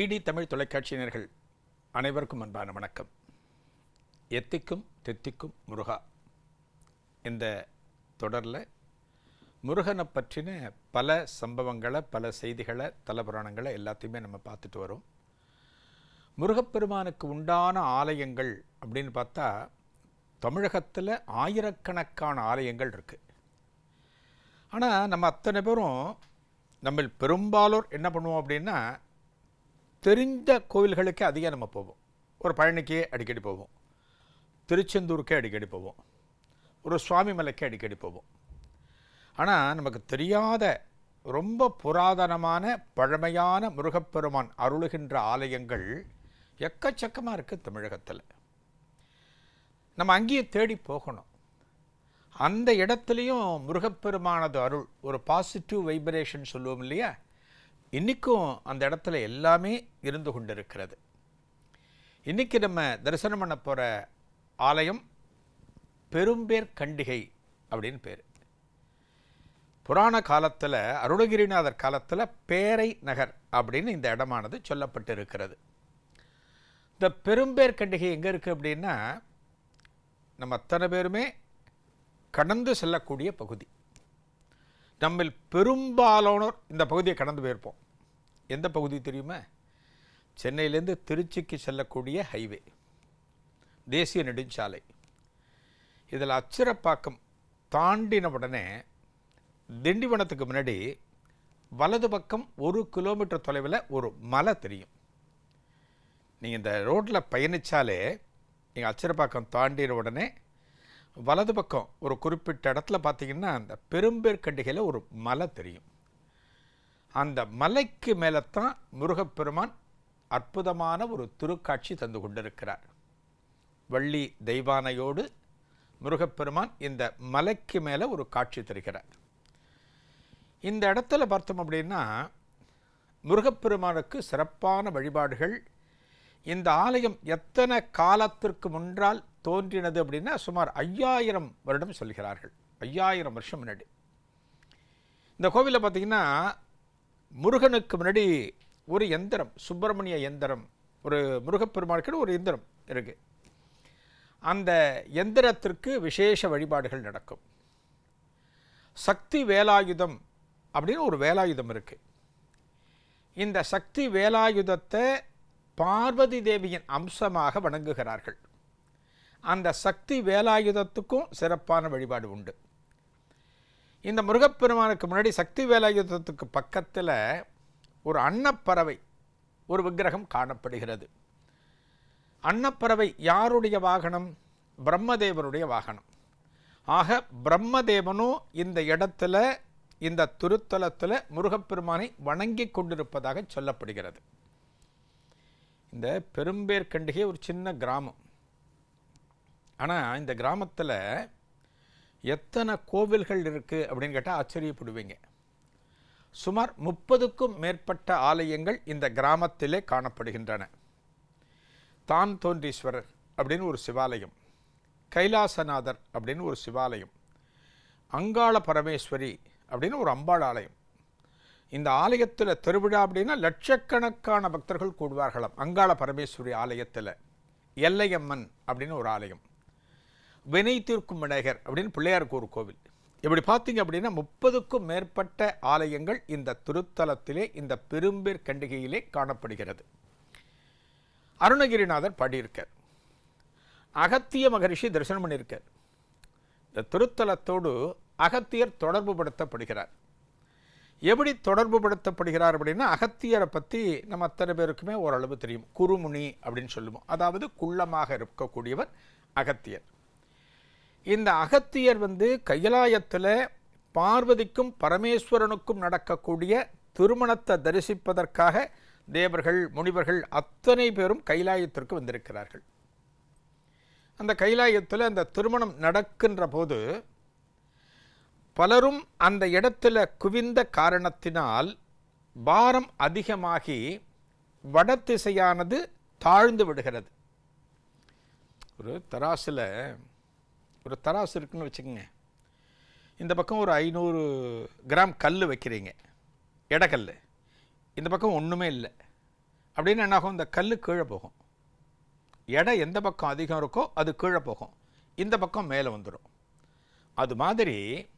DD Tamil தொலைக்காட்சியினர்கள் அனைவருக்கும் அன்பான வணக்கம். எத்திக்கும் தெத்திக்கும் முருகா இந்த தொடரில் முருகனை பற்றின பல சம்பவங்களை பல செய்திகளை தலபுராணங்களை எல்லாத்தையுமே நம்ம பார்த்துட்டு வரோம். முருகப்பெருமானுக்கு உண்டான ஆலயங்கள் அப்படின்னு பார்த்தா தமிழகத்தில் ஆயிரக்கணக்கான ஆலயங்கள் இருக்குது ஆனால் நம்ம அத்தனை பேரும் நம்ம பெரும்பாலோர் என்ன பண்ணுவோம் அப்படின்னா தெரிந்த கோவில்களுக்கே அதிகம் நம்ம போவோம். ஒரு பழனிக்கே அடிக்கடி போவோம். திருச்செந்தூருக்கே அடிக்கடி போவோம். ஒரு சுவாமி மலைக்கே அடிக்கடி போவோம். ஆனால் நமக்கு தெரியாத ரொம்ப புராதனமான பழமையான முருகப்பெருமான் அருளுகின்ற ஆலயங்கள் எக்கச்சக்கமாக இருக்குது தமிழகத்தில். நம்ம அங்கேயே தேடி போகணும். அந்த இடத்துலையும் முருகப்பெருமானது அருள் ஒரு பாசிட்டிவ் வைப்ரேஷன் சொல்லுவோம் இல்லையா? இன்றைக்கும் அந்த இடத்துல எல்லாமே இருந்து கொண்டிருக்கிறது. இன்றைக்கி நம்ம தரிசனம் பண்ண போகிற ஆலயம் பெரும்பேர் கண்டிகை அப்படின்னு பேர். புராண காலத்தில் அருணகிரிநாதர் காலத்தில் பேரை நகர் அப்படின்னு இந்த இடமானது சொல்லப்பட்டு இருக்கிறது இந்த பெரும்பேர் கண்டிகை எங்கே இருக்குது அப்படின்னா நம்ம அத்தனை பேருமே கடந்து செல்லக்கூடிய பகுதி. நம்மில் பெரும்பாலானோர் இந்த பகுதியை கடந்து போயிருப்போம். எந்த பகுதி தெரியுமா? சென்னையிலேருந்து திருச்சிக்கு செல்லக்கூடிய ஹைவே தேசிய நெடுஞ்சாலை. இதில் அச்சிரப்பாக்கம் தாண்டின உடனே திண்டிவனத்துக்கு முன்னாடி வலது பக்கம் ஒரு கிலோமீட்டர் தொலைவில் ஒரு மலை தெரியும். நீங்கள் இந்த ரோட்டில் பயணித்தாலே நீங்கள் அச்சிரப்பாக்கம் தாண்டின உடனே வலது பக்கம் ஒரு குறிப்பிட்ட இடத்துல பார்த்தீங்கன்னா அந்த பெரும்பேற்கண்டிகையில் ஒரு மலை தெரியும். அந்த மலைக்கு மேலே தான் முருகப்பெருமான் அற்புதமான ஒரு திருக்காட்சி தந்து கொண்டிருக்கிறார். வள்ளி தெய்வானையோடு முருகப்பெருமான் இந்த மலைக்கு மேலே ஒரு காட்சி தருகிறார். இந்த இடத்துல பார்த்தோம் அப்படின்னா முருகப்பெருமானுக்கு சிறப்பான வழிபாடுகள் இந்த ஆலயம் எத்தனை காலத்திற்கு முன்றால் தோன்றினது அப்படின்னா சுமார் ஐயாயிரம் வருடம் சொல்கிறார்கள். ஐயாயிரம் வருஷம் முன்னாடி. இந்த கோவிலில் பார்த்தீங்கன்னா முருகனுக்கு முன்னாடி ஒரு எந்திரம் சுப்பிரமணிய எந்திரம் ஒரு முருகப்பெருமாளுக்கு ஒரு எந்திரம் இருக்குது அந்த எந்திரத்திற்கு விசேஷ வழிபாடுகள் நடக்கும். சக்தி வேலாயுதம் அப்படின்னு ஒரு வேலாயுதம் இருக்குது இந்த சக்தி வேலாயுதத்தை பார்வதி தேவியின் அம்சமாக வணங்குகிறார்கள். அந்த சக்தி வேலாயுதத்துக்கும் சிறப்பான வழிபாடு உண்டு. இந்த முருகப்பெருமானுக்கு முன்னாடி சக்தி வேலாயுதத்துக்கு பக்கத்தில் ஒரு அன்னப்பறவை ஒரு விக்கிரகம் காணப்படுகிறது. அன்னப்பறவை யாருடைய வாகனம்? பிரம்மதேவனுடைய வாகனம். ஆக பிரம்மதேவனும் இந்த இடத்துல இந்த திருத்தலத்தில் முருகப்பெருமானை வணங்கி கொண்டிருப்பதாக சொல்லப்படுகிறது. இந்த பெரும்பேர் கண்டிகை ஒரு சின்ன கிராமம். ஆனால் இந்த கிராமத்தில் எத்தனை கோவில்கள் இருக்குது அப்படின்னு கேட்டால் ஆச்சரியப்படுவீங்க. சுமார் முப்பதுக்கும் மேற்பட்ட ஆலயங்கள் இந்த கிராமத்திலே காணப்படுகின்றன. தான் தோன்றீஸ்வரர் அப்படின்னு ஒரு சிவாலயம் கைலாசநாதர் அப்படின்னு ஒரு சிவாலயம் அங்காள பரமேஸ்வரி அப்படின்னு ஒரு அம்பாள் ஆலயம் இந்த ஆலயத்தில் திருவிழா அப்படின்னா லட்சக்கணக்கான பக்தர்கள் கூடுவார்களாம். அங்காள பரமேஸ்வரி ஆலயத்தில். எல்லையம்மன் அப்படின்னு ஒரு ஆலயம். வினை தீர்க்கும் விநாயகர் அப்படின்னு பிள்ளையாருக்கு ஒரு கோவில். இப்படி பார்த்தீங்க அப்படின்னா முப்பதுக்கும் மேற்பட்ட ஆலயங்கள் இந்த திருத்தலத்திலே இந்த பெரும்பேர் கண்டிகையிலே காணப்படுகிறது. அருணகிரிநாதர் பாடியிருக்கார். அகத்திய மகரிஷி தரிசனம் பண்ணியிருக்கார். இந்த திருத்தலத்தோடு அகத்தியர் தொடர்பு படுத்தப்படுகிறார் எப்படி தொடர்பு படுத்தப்படுகிறார் அப்படின்னா அகத்தியரை பற்றி நம்ம அத்தனை பேருக்குமே ஓரளவு தெரியும். குருமுனி அப்படின்னு சொல்லுவோம். அதாவது குள்ளமாக இருக்கக்கூடியவர் அகத்தியர். இந்த அகத்தியர் வந்து கைலாயத்தில் பார்வதிக்கும் பரமேஸ்வரனுக்கும் நடக்கக்கூடிய திருமணத்தை தரிசிப்பதற்காக தேவர்கள் முனிவர்கள் அத்தனை பேரும் கைலாயத்திற்கு வந்திருக்கிறார்கள். அந்த கைலாயத்தில் அந்த திருமணம் நடக்கின்ற போது பலரும் அந்த இடத்துல குவிந்த காரணத்தினால் பாரம் அதிகமாகி வடதிசையானது தாழ்ந்து விடுகிறது. ஒரு தராசில் ஒரு தராசு இருக்குன்னு வச்சுக்கோங்க. இந்த பக்கம் ஒரு ஐநூறு கிராம் கல் வைக்கிறீங்க. இடக்கல் இந்த பக்கம் ஒன்றுமே இல்லை. அப்படின்னு என்னாகும் இந்த கல் கீழே போகும். எடை எந்த பக்கம் அதிகம் இருக்கோ அது கீழே போகும். இந்த பக்கம் மேலே வந்துடும் அது மாதிரி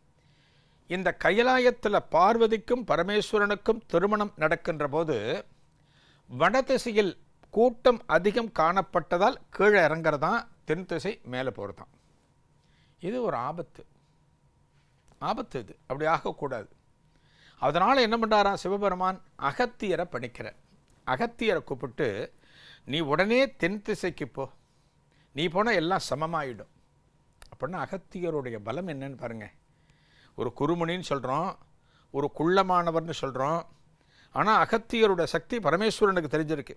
இந்த கைலாயத்தில் பார்வதிக்கும் பரமேஸ்வரனுக்கும் திருமணம் நடக்கின்ற போது வடதிசையில் கூட்டம் அதிகம் காணப்பட்டதால் கீழே இறங்குறதான் தென் திசை மேலே போகிறதான் இது ஒரு ஆபத்து. ஆபத்து இது. அப்படி ஆகக்கூடாது. அதனால் என்ன பண்ணுறாராம் சிவபெருமான்? அகத்தியரை பணிக்கிறார். அகத்தியரை கூப்பிட்டு நீ உடனே தென் திசைக்கு போ. நீ போனால் எல்லாம் சமமாயிடும். அப்படின்னா அகத்தியருடைய பலம் என்னன்னு பாருங்கள் ஒரு குருமுனின்னு சொல்கிறோம் ஒரு குள்ளமானவர்னு சொல்கிறோம் ஆனால் அகத்தியருடைய சக்தி பரமேஸ்வரனுக்கு தெரிஞ்சிருக்கு.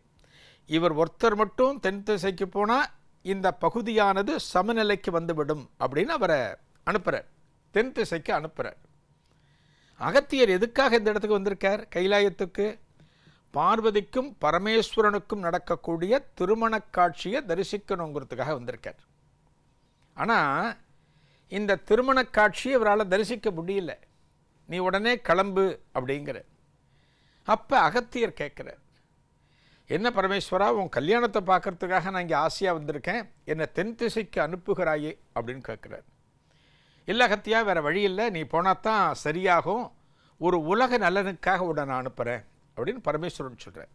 இவர் ஒருத்தர் மட்டும் தென் திசைக்கு போனால் இந்த பகுதியானது சமநிலைக்கு வந்துவிடும் அப்படின்னு அவரை அனுப்புகிறார் தென் திசைக்கு அனுப்புகிறார் அகத்தியர் எதுக்காக இந்த இடத்துக்கு வந்திருக்கார்? கைலாயத்துக்கு. பார்வதிக்கும் பரமேஸ்வரனுக்கும் நடக்கக்கூடிய திருமண காட்சியை தரிசிக்கணுங்கிறதுக்காக வந்திருக்கார். ஆனால் இந்த திருமணக் காட்சியை இவரால் தரிசிக்க முடியல. நீ உடனே கிளம்பு அப்படிங்கிற. அப்போ அகத்தியர் கேட்குறார் என்ன பரமேஸ்வரா உன் கல்யாணத்தை பார்க்கறதுக்காக நான் இங்கே ஆசையாக வந்திருக்கேன். என்னை தென் திசைக்கு அனுப்புகிறாயே அப்படின்னு கேட்குறார் இல்லை அகத்தியா வேறு வழி இல்லை. நீ போனால் தான் சரியாகும். ஒரு உலக நலனுக்காக உடனே நான் அனுப்புகிறேன் அப்படின்னு பரமேஸ்வரன் சொல்கிறார்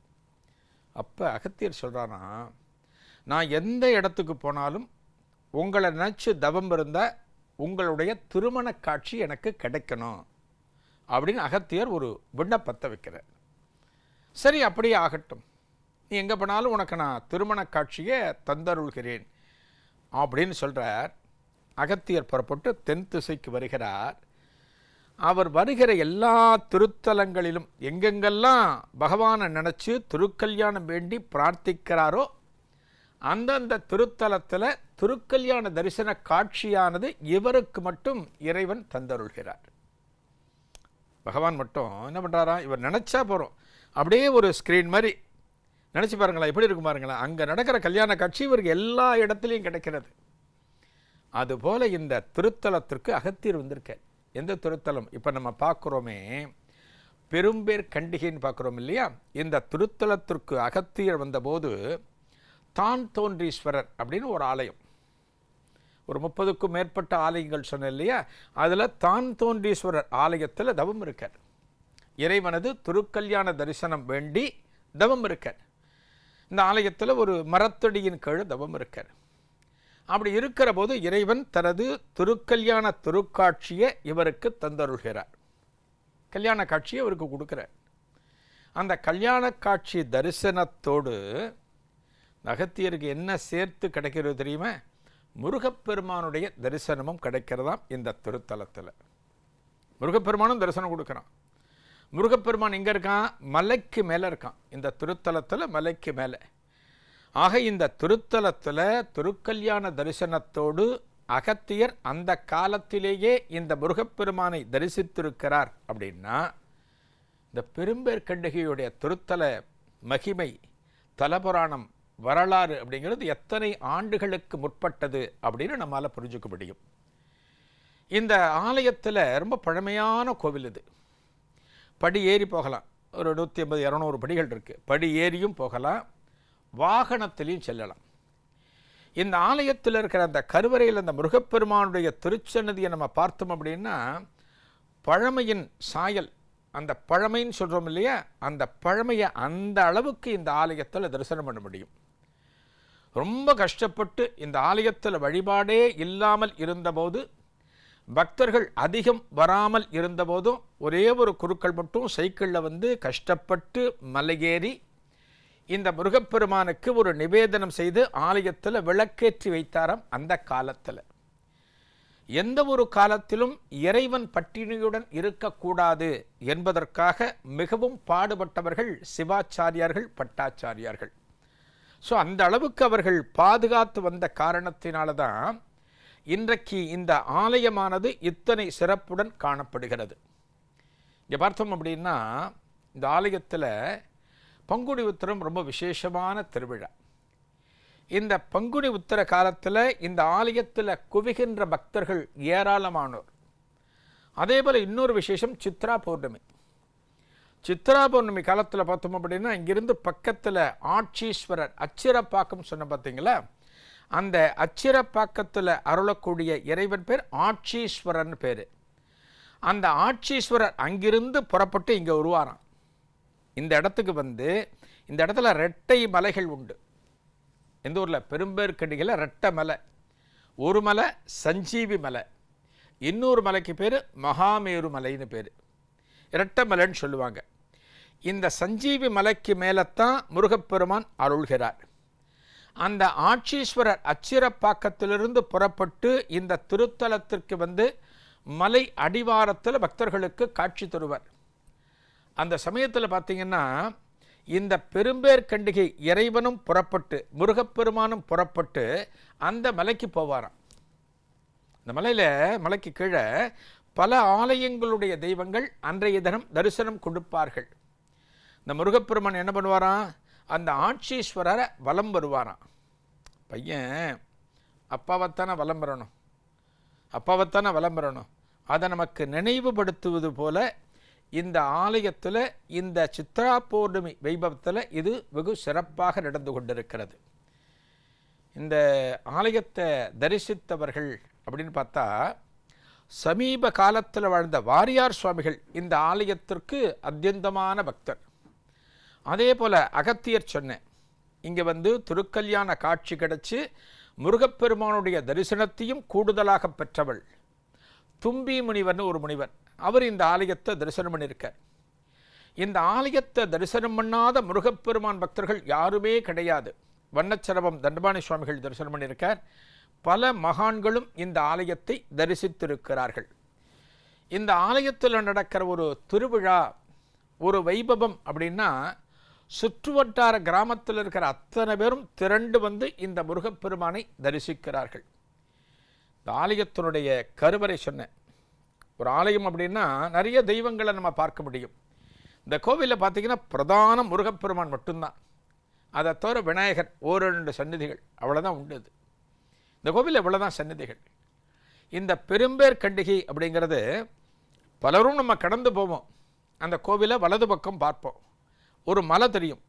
அப்போ அகத்தியர் சொல்கிறானா நான் எந்த இடத்துக்கு போனாலும் உங்களை நினச்சி தவம் இருந்தால் உங்களுடைய திருமண காட்சி எனக்கு கிடைக்கணும் அப்படின்னு அகத்தியர் ஒரு விண்ணப்பத்தை வைக்கிறார். சரி அப்படியே ஆகட்டும். நீ எங்கே போனாலும் உனக்கு நான் திருமண காட்சியை தந்தருள்கிறேன் அப்படின்னு சொல்கிறார் அகத்தியர் புறப்பட்டு தென் திசைக்கு வருகிறார். அவர் வருகிற எல்லா திருத்தலங்களிலும் எங்கெங்கெல்லாம் பகவானை நினச்சி திருக்கல்யாணம் வேண்டி பிரார்த்திக்கிறாரோ அந்தந்த திருத்தலத்தில் திருக்கல்யாண தரிசன காட்சியானது இவருக்கு மட்டும் இறைவன் தந்தருள்கிறார். பகவான் மட்டும் என்ன பண்ணுறாரா இவர் நினச்சா போகிறோம் அப்படியே ஒரு ஸ்க்ரீன் மாதிரி. நினச்சி பாருங்களேன் எப்படி இருக்கும் பாருங்களேன். அங்கே நடக்கிற கல்யாண காட்சி இவருக்கு எல்லா இடத்துலையும் கிடைக்கிறது. அதுபோல் இந்த திருத்தலத்திற்கு அகத்தியர் வந்திருக்கார். எந்த திருத்தலம்? இப்போ நம்ம பார்க்குறோமே பெரும்பேர் கண்டிகைன்னு பார்க்குறோம் இல்லையா? இந்த திருத்தலத்திற்கு அகத்தியர் வந்தபோது தான் தோன்றீஸ்வரர் அப்படின்னு ஒரு ஆலயம். ஒரு முப்பதுக்கும் மேற்பட்ட ஆலயங்கள் சொன்னேன் இல்லையா? அதில் தான் தோன்றீஸ்வரர் ஆலயத்தில் தவம் இருக்கார். இறைவனது திருக்கல்யாண தரிசனம் வேண்டி தவம் இருக்கார். இந்த ஆலயத்தில் ஒரு மரத்தடியின் கீழ் தவம் இருக்கார். அப்படி இருக்கிற போது இறைவன் தனது திருக்கல்யாண திருக்காட்சியை இவருக்கு தந்தருள்கிறார். கல்யாண காட்சியை இவருக்கு கொடுக்குறார். அந்த கல்யாண காட்சி தரிசனத்தோடு அகத்தியருக்கு என்ன சேர்த்து கிடைக்கிறது தெரியுமா? முருகப்பெருமானுடைய தரிசனமும் கிடைக்கிறதாம் இந்த திருத்தலத்தில். முருகப்பெருமானும் தரிசனம் கொடுக்குறான். முருகப்பெருமான் எங்கே இருக்கான்? மலைக்கு மேலே இருக்கான். இந்த திருத்தலத்தில் மலைக்கு மேலே. ஆக இந்த திருத்தலத்தில் திருக்கல்யாண தரிசனத்தோடு அகத்தியர் அந்த காலத்திலேயே இந்த முருகப்பெருமானை தரிசித்திருக்கிறார் அப்படின்னா இந்த பெரும்பேற்கண்டிகையுடைய திருத்தல மகிமை தலபுராணம் வரலாறு அப்படிங்கிறது எத்தனை ஆண்டுகளுக்கு முற்பட்டது அப்படின்னு நம்மால் புரிஞ்சுக்க முடியும். இந்த ஆலயத்தில் ரொம்ப பழமையான கோவில் இது. படி ஏறி போகலாம். ஒரு நூற்றி ஐம்பது இரநூறு படிகள் இருக்குது படி ஏறியும் போகலாம். வாகனத்திலையும் செல்லலாம். இந்த ஆலயத்தில் இருக்கிற அந்த கருவறையில் அந்த முருகப்பெருமானுடைய திருச்சன்னதியை நம்ம பார்த்தோம் அப்படின்னா பழமையின் சாயல் அந்த பழமைன்னு சொல்கிறோம் இல்லையா? அந்த பழமையை அந்த அளவுக்கு இந்த ஆலயத்தில் தரிசனம் பண்ண முடியும். ரொம்ப கஷ்டப்பட்டு இந்த ஆலயத்தில் வழிபாடே இல்லாமல் இருந்தபோது பக்தர்கள் அதிகம் வராமல் இருந்தபோதும் ஒரே ஒரு குருக்கள் மட்டும் சைக்கிளில் வந்து கஷ்டப்பட்டு மலையேறி இந்த முருகப்பெருமானுக்கு ஒரு நிவேதனம் செய்து ஆலயத்தில் விளக்கேற்றி வைத்தாராம் அந்த காலத்தில். எந்த ஒரு காலத்திலும் இறைவன் பட்டினியுடன் இருக்கக்கூடாது என்பதற்காக மிகவும் பாடுபட்டவர்கள் சிவாச்சாரியார்கள் பட்டாச்சாரியார்கள். ஸோ அந்த அளவுக்கு அவர்கள் பாதுகாத்து வந்த காரணத்தினால தான் இன்றைக்கு இந்த ஆலயமானது இத்தனை சிறப்புடன் காணப்படுகிறது. இங்கே பார்த்தோம் அப்படின்னா இந்த ஆலயத்தில் பங்குனி உத்திரம் ரொம்ப விசேஷமான திருவிழா. இந்த பங்குனி உத்திர காலத்தில் இந்த ஆலயத்தில் குவிகின்ற பக்தர்கள் ஏராளமானோர். அதே போல் இன்னொரு விசேஷம் சித்ரா பௌர்ணமி. சித்ரா பௌர்ணமி காலத்தில் பார்த்தோம் அப்படின்னா இங்கிருந்து பக்கத்தில் ஆட்சீஸ்வரர் அச்சிரப்பாக்கம் சொன்ன பார்த்தீங்களா அந்த அச்சிரப்பாக்கத்தில் அருளக்கூடிய இறைவன் பேர் ஆட்சீஸ்வரன் பேர். அந்த ஆட்சீஸ்வரர் அங்கிருந்து புறப்பட்டு இங்கே உருவாராம் இந்த இடத்துக்கு வந்து இந்த இடத்துல ரெட்டை மலைகள் உண்டு. எந்த ஊரில்? பெரும்பேற்கடிகளில் ரெட்டை மலை. ஒரு மலை சஞ்சீவி மலை. இன்னொரு மலைக்கு பேர் மகாமேரு மலைன்னு பேர். இரட்டை மலைன்னு சொல்லுவாங்க. இந்த சஞ்சீவி மலைக்கு மேலத்தான் முருகப்பெருமான் அருள்கிறார். அந்த ஆட்சீஸ்வரர் அச்சிரப்பாக்கத்திலிருந்து புறப்பட்டு இந்த திருத்தலத்திற்கு வந்து மலை அடிவாரத்தில் பக்தர்களுக்கு காட்சி தருவார். அந்த சமயத்தில் பார்த்தீங்கன்னா இந்த பெரும்பேர் கண்டிகை இறைவனும் புறப்பட்டு முருகப்பெருமானும் புறப்பட்டு அந்த மலைக்கு போவாராம். இந்த மலையில் மலைக்கு கீழே பல ஆலயங்களுடைய தெய்வங்கள் அன்றைய தினம் தரிசனம் கொடுப்பார்கள். இந்த முருகப்பெருமான் என்ன பண்ணுவாராம்? அந்த ஆட்சீஸ்வரரை வலம் வருவாராம். பையன் அப்பாவைத்தானே வலம் வரணும். அப்பாவைத்தானே வலம் வரணும். அதை நமக்கு நினைவுபடுத்துவது போல இந்த ஆலயத்தில் இந்த சித்ரா பௌர்ணமி வைபவத்தில் இது வெகு சிறப்பாக நடந்து கொண்டிருக்கிறது. இந்த ஆலயத்தை தரிசித்தவர்கள் அப்படின்னு பார்த்தா சமீப காலத்தில் வாழ்ந்த வாரியார் சுவாமிகள் இந்த ஆலயத்திற்கு அத்தியந்தமான பக்தர். அதே போல் அகத்தியர் சொன்னேன் இங்கே வந்து திருக்கல்யாண காட்சி கிடச்சி முருகப்பெருமானுடைய தரிசனத்தையும் கூடுதலாக பெற்றவள். தும்பி முனிவர்னு ஒரு முனிவர் அவர் இந்த ஆலயத்தை தரிசனம் பண்ணியிருக்கார். இந்த ஆலயத்தை தரிசனம் பண்ணாத முருகப்பெருமான் பக்தர்கள் யாருமே கிடையாது. வண்ணச்சரவம் தண்டபாணி சுவாமிகள் தரிசனம் பண்ணியிருக்கார். பல மகான்களும் இந்த ஆலயத்தை தரிசித்திருக்கிறார்கள். இந்த ஆலயத்தில் நடக்கிற ஒரு திருவிழா ஒரு வைபவம் அப்படின்னா சுற்றுவட்டார கிராமத்தில் இருக்கிற அத்தனை பேரும் திரண்டு வந்து இந்த முருகப்பெருமானை தரிசிக்கிறார்கள். இந்த ஆலயத்தினுடைய கருவறை சொன்னேன். ஒரு ஆலயம் அப்படின்னா நிறைய தெய்வங்களை நம்ம பார்க்க முடியும். இந்த கோவிலில் பார்த்திங்கன்னா பிரதான முருகப்பெருமான் மட்டும்தான். அதை தவிர விநாயகர் ஒரு ரெண்டு சந்நிதிகள் அவ்வளோதான் உண்டுது இந்த கோவிலில் இவ்வளோதான் சந்நிதிகள். இந்த பெரும்பேர் கண்டிகை அப்படிங்கிறது பலரும் நம்ம கடந்து போவோம். அந்த கோவிலை வலது பக்கம் பார்ப்போம். ஒரு மலை தெரியும்.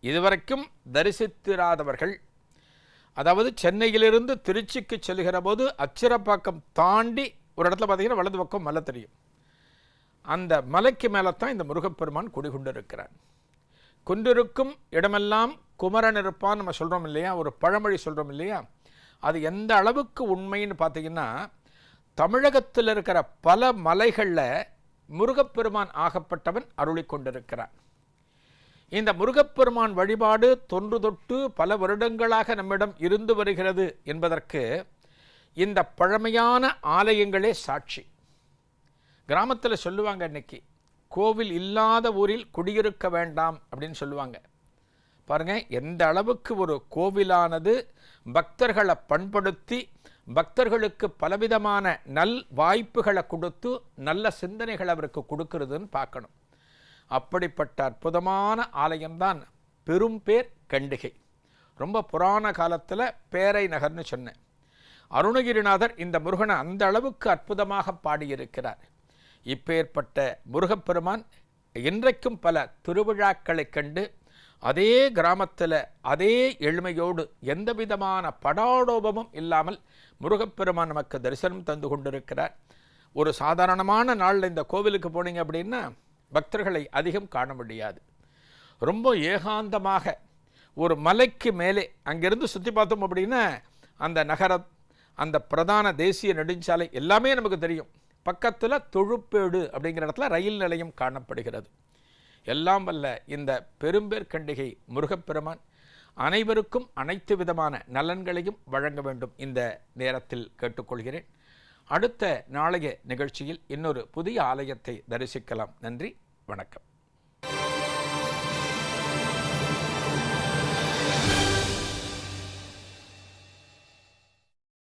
இதுவரைக்கும் தரிசித்திராதவர்கள் அதாவது சென்னையிலிருந்து திருச்சிக்கு செல்கிற போது அச்சிரப்பாக்கம் தாண்டி ஒரு இடத்துல பார்த்தீங்கன்னா வலது பக்கம் மலை தெரியும். அந்த மலைக்கு மேலே தான் இந்த முருகப்பெருமான் குடிகொண்டிருக்கிறார். கொண்டிருக்கும் இடமெல்லாம் குமரன் இருப்பான் நம்ம சொல்கிறோம் இல்லையா? ஒரு பழமொழி சொல்கிறோம் இல்லையா? அது எந்த அளவுக்கு உண்மைன்னு பார்த்தீங்கன்னா தமிழகத்தில் இருக்கிற பல மலைகளில் முருகப்பெருமான் ஆகப்பட்டவன் அருளி கொண்டிருக்கிறான் இந்த முருகப்பெருமான் வழிபாடு தொன்று தொட்டு பல வருடங்களாக நம்மிடம் இருந்து வருகிறது என்பதற்கு இந்த பழமையான ஆலயங்களே சாட்சி. கிராமத்தில் சொல்லுவாங்க இன்னைக்கு கோவில் இல்லாத ஊரில் குடியிருக்க வேண்டாம் அப்படின்னு சொல்லுவாங்க. பாருங்க எந்த அளவுக்கு ஒரு கோவிலானது பக்தர்களை பண்படுத்தி பக்தர்களுக்கு பலவிதமான நல் வாய்ப்புகளை கொடுத்து நல்ல சிந்தனைகள் அவருக்கு கொடுக்கறதுன்னு பார்க்கணும். அப்படிப்பட்ட அற்புதமான ஆலயம்தான் பெரும்பேர் கண்டிகை. ரொம்ப புராண காலத்தில் பேரை நகர்னு சொன்னேன். அருணகிரிநாதர் இந்த முருகனை அந்த அளவுக்கு அற்புதமாக பாடியிருக்கிறார். இப்பேற்பட்ட முருகப்பெருமான் இன்றைக்கும் பல திருவிழாக்களைக் கண்டு அதே கிராமத்தில் அதே எளிமையோடு எந்த விதமான படாடோபமும் இல்லாமல் முருகப்பெருமான் நமக்கு தரிசனம் தந்து கொண்டிருக்கிறார். ஒரு சாதாரணமான நாளில் இந்த கோவிலுக்கு போனீங்க அப்படின்னா பக்தர்களை அதிகம் காண முடியாது. ரொம்ப ஏகாந்தமாக ஒரு மலைக்கு மேலே அங்கிருந்து சுற்றி பார்த்தோம் அப்படின்னா அந்த நகரம் அந்த பிரதான தேசிய நெடுஞ்சாலை எல்லாமே நமக்கு தெரியும். பக்கத்தில் தொழுப்பேடு அப்படிங்கிற இடத்துல ரயில் நிலையம் காணப்படுகிறது. எல்லாம் வல்ல இந்த பெரும்பேற்கண்டிகை முருகப்பெருமான் அனைவருக்கும் அனைத்து விதமான நலன்களையும் வழங்க வேண்டும் இந்த நேரத்தில் கேட்டுக்கொள்கிறேன். அடுத்த நாளைய நிகழ்ச்சியில் இன்னொரு புதிய ஆலயத்தை தரிசிக்கலாம். நன்றி வணக்கம்.